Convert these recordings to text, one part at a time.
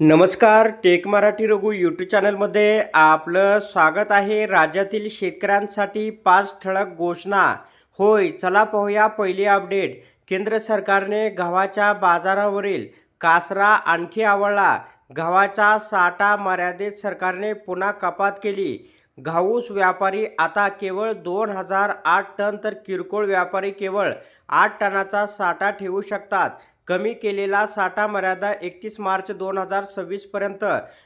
नमस्कार take Marathi Raghu YouTube चॅनलमध्ये आपलं स्वागत आहे. राज्यातील शेतकऱ्यांसाठी पाच ठळक घोषणा. होय चला पाहूया पहिली अपडेट केंद्र सरकारने गव्हाच्या बाजारावरील कासरा आणखी आवळला. गव्हाचा साठा मर्यादित सरकारने पुन्हा कपात केली. घाऊस व्यापारी आता केवळ दोन हजार आठ टन तर किरकोळ व्यापारी केवळ आठ टनाचा साठा ठेवू शकतात. कमी केलेला साठा मर्यादा एकतीस मार्च दोन हजार सव्वीसपर्यंत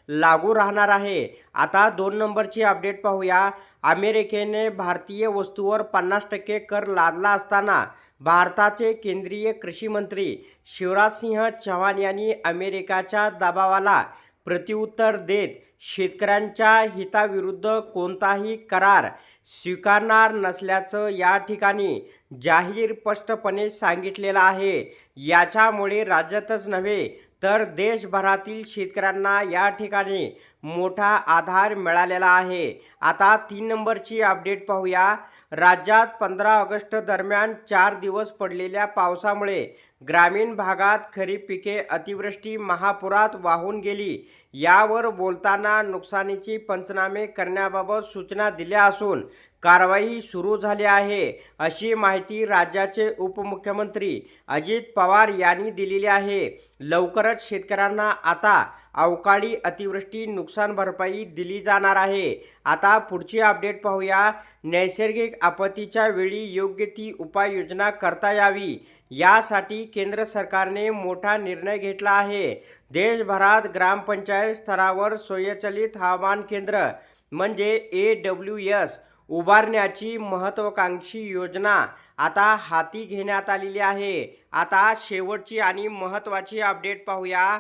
लागू राहणार आहे. आता दोन नंबरची अपडेट पाहूया. अमेरिकेने भारतीय वस्तूवर पन्नास टक्के कर लादला असताना भारताचे केंद्रीय कृषी मंत्री शिवराजसिंह चव्हाण यांनी अमेरिकाच्या दबावाला प्रत्युत्तर देत शेतकऱ्यांच्या हिताविरुद्ध कोणताही करार स्वीकारणार नसल्याचं या ठिकाणी जाहीर स्पष्टपणे सांगितलेलं आहे. याच्यामुळे राज्यातच नव्हे तर देशभरातील शेतकऱ्यांना या ठिकाणी मोठा आधार मिळालेला आहे. आता तीन नंबरची अपडेट पाहूया. राज्यात पंधरा ऑगस्ट दरम्यान चार दिवस पडलेल्या पावसामुळे ग्रामीण भागात खरीप पिके अतिवृष्टी महापुरात वाहून गेली. यावर बोलताना नुकसानीची पंचनामे करण्याबाबत सूचना दिल्या असून कारवाई सुरू झाली आहे अशी माहिती राज्याचे उपमुख्यमंत्री अजित पवार यांनी दिलेली आहे. लवकरच शेतकऱ्यांना आता अवकाळी अतिवृष्टी नुकसान भरपाई दिली जाणार आहे. आता पुढची अपडेट पाहूया. नैसर्गिक आपत्तीच्या वेळी योग्य ती उपाययोजना करता यावी. यासाठी केंद्र सरकारने मोठा निर्णय घेतला आहे. देशभरात ग्रामपंचायत स्तरावर स्वयंचलित हवामान केंद्र म्हणजे ए डब्ल्यू एस उभारण्याची महत्त्वाकांक्षी योजना आता हाती घेण्यात आलेली आहे. आता शेवटची आणि महत्त्वाची अपडेट पाहूया.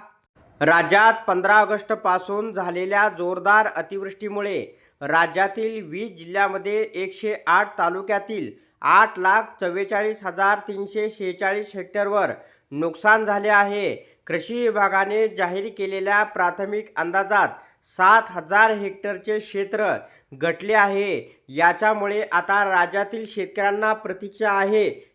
राज्यात पंधरा ऑगस्टपासून झालेल्या जोरदार अतिवृष्टीमुळे राज्यातील वीस जिल्ह्यामध्ये एकशे आठ तालुक्यातील आठ लाख चव्वेचाळीस हजार तीनशे शेहेचाळीस हेक्टरवर नुकसान झाले आहे. कृषी विभागाने जाहीर केलेल्या प्राथमिक अंदाजात सात हजार हेक्टरचे क्षेत्र घटले आहे. याच्यामुळे आता राज्यातील शेतकऱ्यांना प्रतीक्षा आहे.